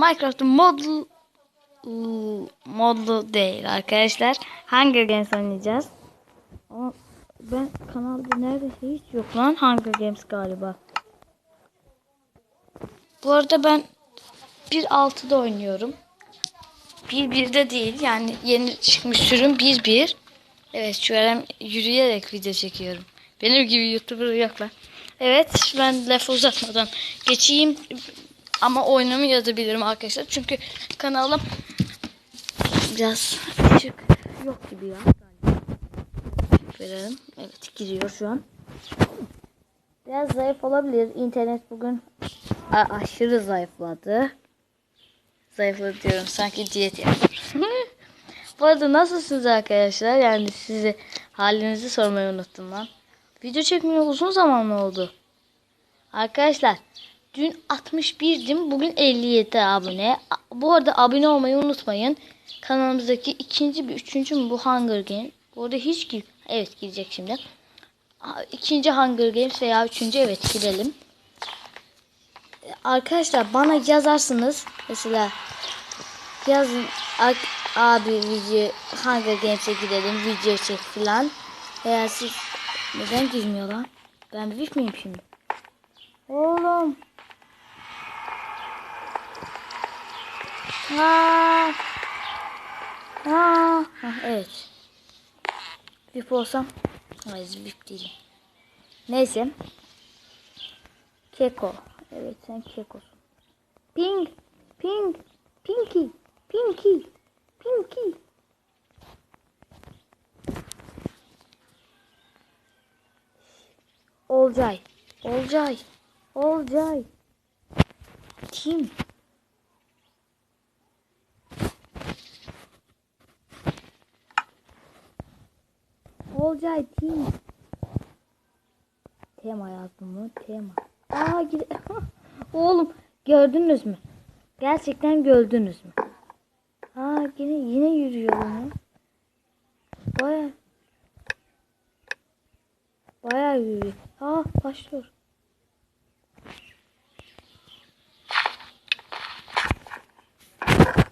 Minecraft'ın modlu modlu değil arkadaşlar. Hunger Games oynayacağız. Ben kanalda neredeyse hiç yok lan Hunger Games galiba. Bu arada ben 1.6'da oynuyorum. 1.1'de değil yani yeni çıkmış sürüm 1.1. Evet şu an yürüyerek video çekiyorum. Benim gibi YouTuber yok lan. Evet ben lafı uzatmadan geçeyim. Ama oyunumu yazabilirim arkadaşlar. Çünkü kanalım biraz küçük yok gibi ya. Verelim. Evet giriyor şu an. Biraz zayıf olabilir. İnternet bugün aşırı zayıfladı. Zayıfladı diyorum. Sanki diyet yapıyorum. Bu arada nasılsınız arkadaşlar? Yani size halinizi sormayı unuttum lan. Video çekmeye uzun zaman mı oldu? Arkadaşlar dün 61'dim. Bugün 57 abone. Bu arada abone olmayı unutmayın. Kanalımızdaki ikinci bir üçüncü mü bu Hunger Games? Bu arada hiç gir. Evet girecek şimdi. İkinci Hunger Games veya üçüncü evet girelim. Arkadaşlar bana yazarsınız. Mesela yazın "Ak- abi video Hunger Games'e gidelim video çek filan. Veya siz neden girmiyor lan? Ben büyük müyüm şimdi? Oğlum. Ha. Ha. ha evet. VIP olsam. Hayır VIP değilim. Neyse. Keko. Evet sen kekosun. Ping. Ping. Pinky. Pinky. Pinky. Olcay. Olcay. Olcay. Kim? Olcay kim? Tema yazdım mı? Tema. Aa. Oğlum gördünüz mü? Gerçekten gördünüz mü? Aa yine yine yürüyor lan. Baya Baya yürüyor. Aa başlıyor.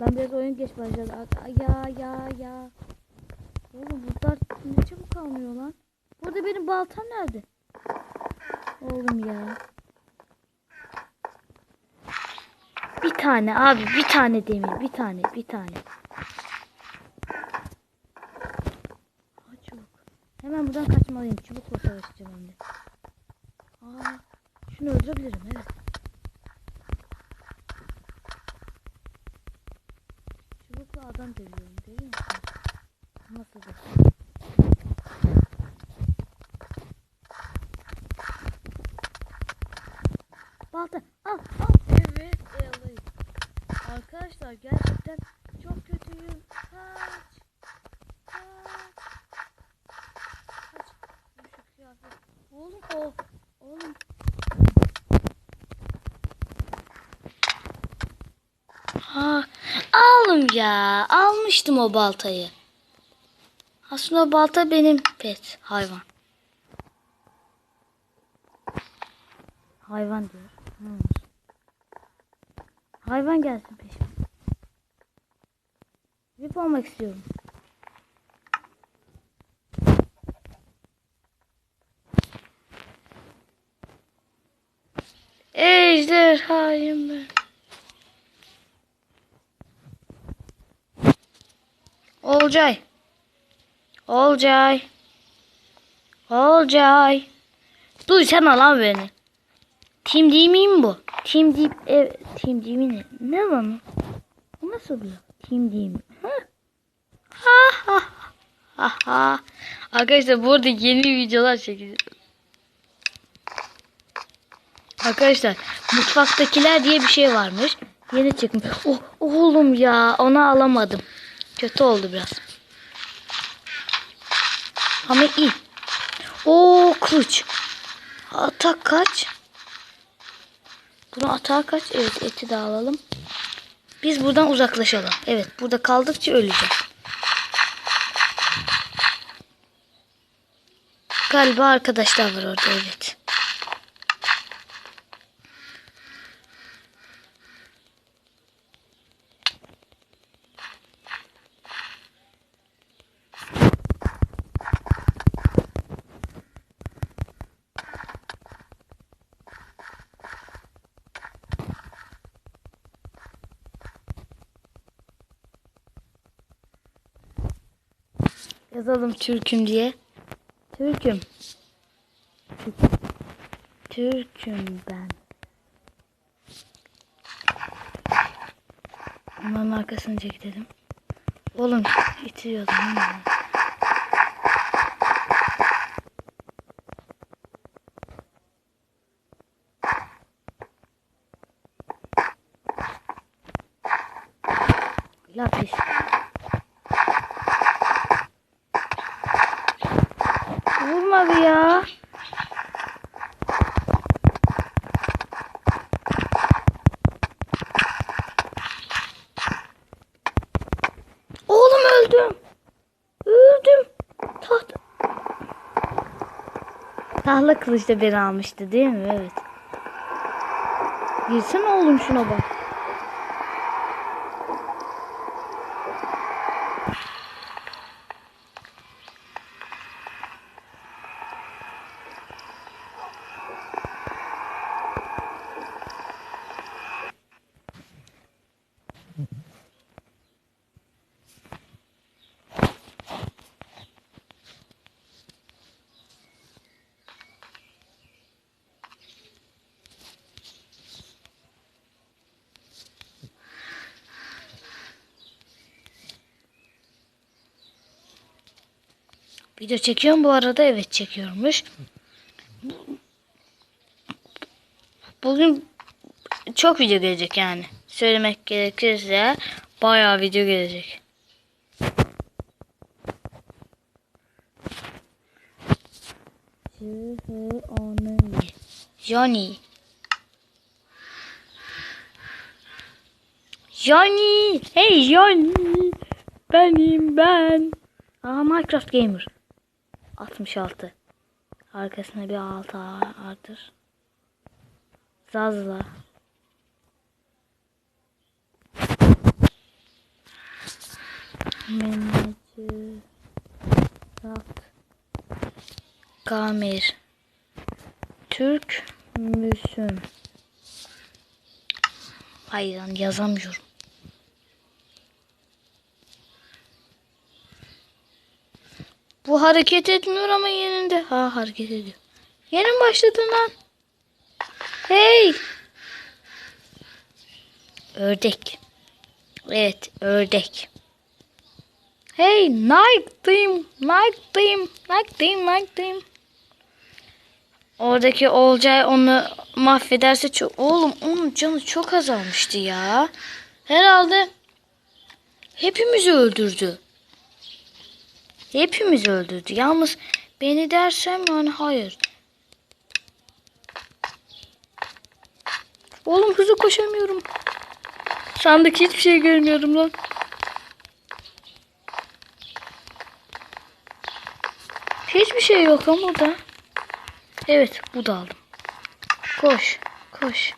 Ben biraz oyun geç başladı. Ya ya ya. Oğlum bunlar ne çabuk kalmıyor lan. Burada benim baltam nerede? Oğlum ya. Bir tane abi bir tane demir bir tane bir tane. Aa, çubuk. Hemen buradan kaçmalıyım. Çubukla savaşacağım hem de. Aa, şunu öldürebilirim evet. Çubukla adam dövüyorum görüyor musun? Nasıl da? Balta al al. Evet alayım. Arkadaşlar gerçekten çok kötüyüm. Kaç. Kaç. Kaç. Şu kıyafet. Oğlum o. Oğlum. Ha, alım ya. Almıştım o baltayı. Aslında o balta benim pet hayvan. Hayvan diyor. Hmm. Hayvan gelsin peşime. Vip olmak istiyorum. Ejderhayım ben. Olcay. Olcay. Olcay. Duysana lan beni. Team değil miyim bu? Team deyip ev team değil mi ne? Ne lan? Bu nasıl bir? Team değil mi? Ha ha ha. Arkadaşlar bu arada yeni videolar çekeceğiz. Arkadaşlar mutfaktakiler diye bir şey varmış. Yeni çıkmış. Oh, oğlum ya onu alamadım. Kötü oldu biraz. Ama iyi. Oo kılıç. Atak kaç? Bunu atağa kaç? Evet eti de alalım. Biz buradan uzaklaşalım. Evet burada kaldıkça öleceğiz. Galiba arkadaşlar var orada evet. Yazalım Türk'üm diye. Türk'üm. Türk'üm ben. Onların arkasını çekelim. Oğlum itiriyordum. değil mi? Lapis. Bir ya. Oğlum öldüm. Öldüm. Taht. Tahla kılıç da beni almıştı değil mi? Evet. Girsene oğlum şuna bak. Video çekiyorum bu arada. Evet çekiyormuş. Bugün çok video gelecek yani. Söylemek gerekirse bayağı video gelecek. Johnny. Johnny. Hey Johnny. Benim ben. Aa Minecraft Gamer. 66. Arkasına bir 6 artır. Zazla. Menacı. Raft. Gamir. Türk müsün? Hayır yazamıyorum. Bu hareket etmiyor ama yerinde. Ha hareket ediyor. Yeni mi başladın lan? Hey! Ördek. Evet ördek. Hey Nike Team. Nike Team. Nike Team. Nike Team. Oradaki Olcay onu mahvederse çok... Oğlum onun canı çok azalmıştı ya. Herhalde hepimizi öldürdü. Hepimiz öldürdü. Yalnız beni dersem yani hayır. Oğlum hızlı koşamıyorum. Sandık hiçbir şey görmüyorum lan. Hiçbir şey yok ama da. Evet bu da aldım. Koş. Koş.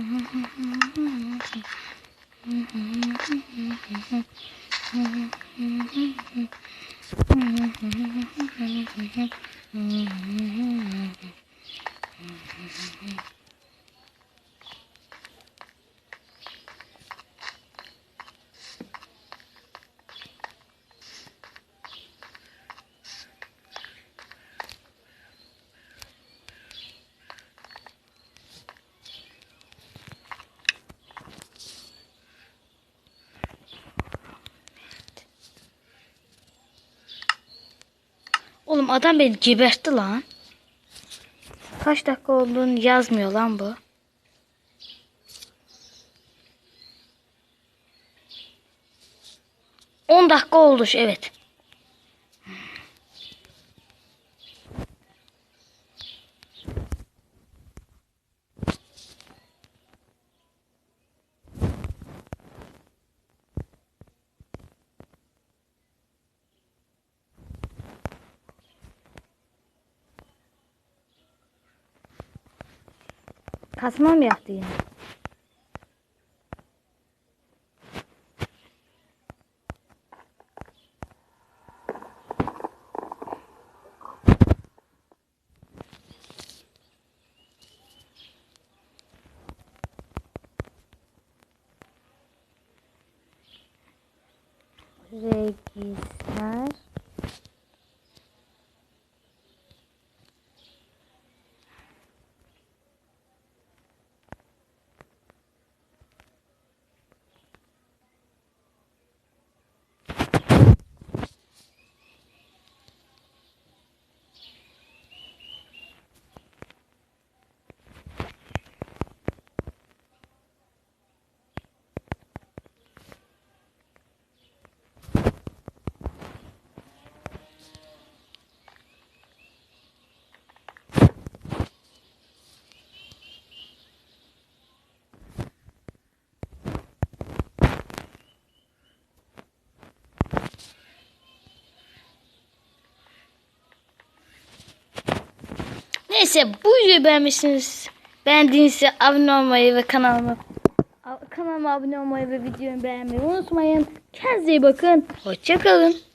Mm-hmm. Oğlum adam beni gebertti lan. Kaç dakika olduğunu yazmıyor lan bu. On dakika oldu evet. Kasma yaptı yani? Registar Neyse bu videoyu beğenmişsiniz. Beğendiğinizde abone olmayı ve kanalıma kanalıma abone olmayı ve videomu beğenmeyi unutmayın. Kendinize iyi bakın. Hoşçakalın.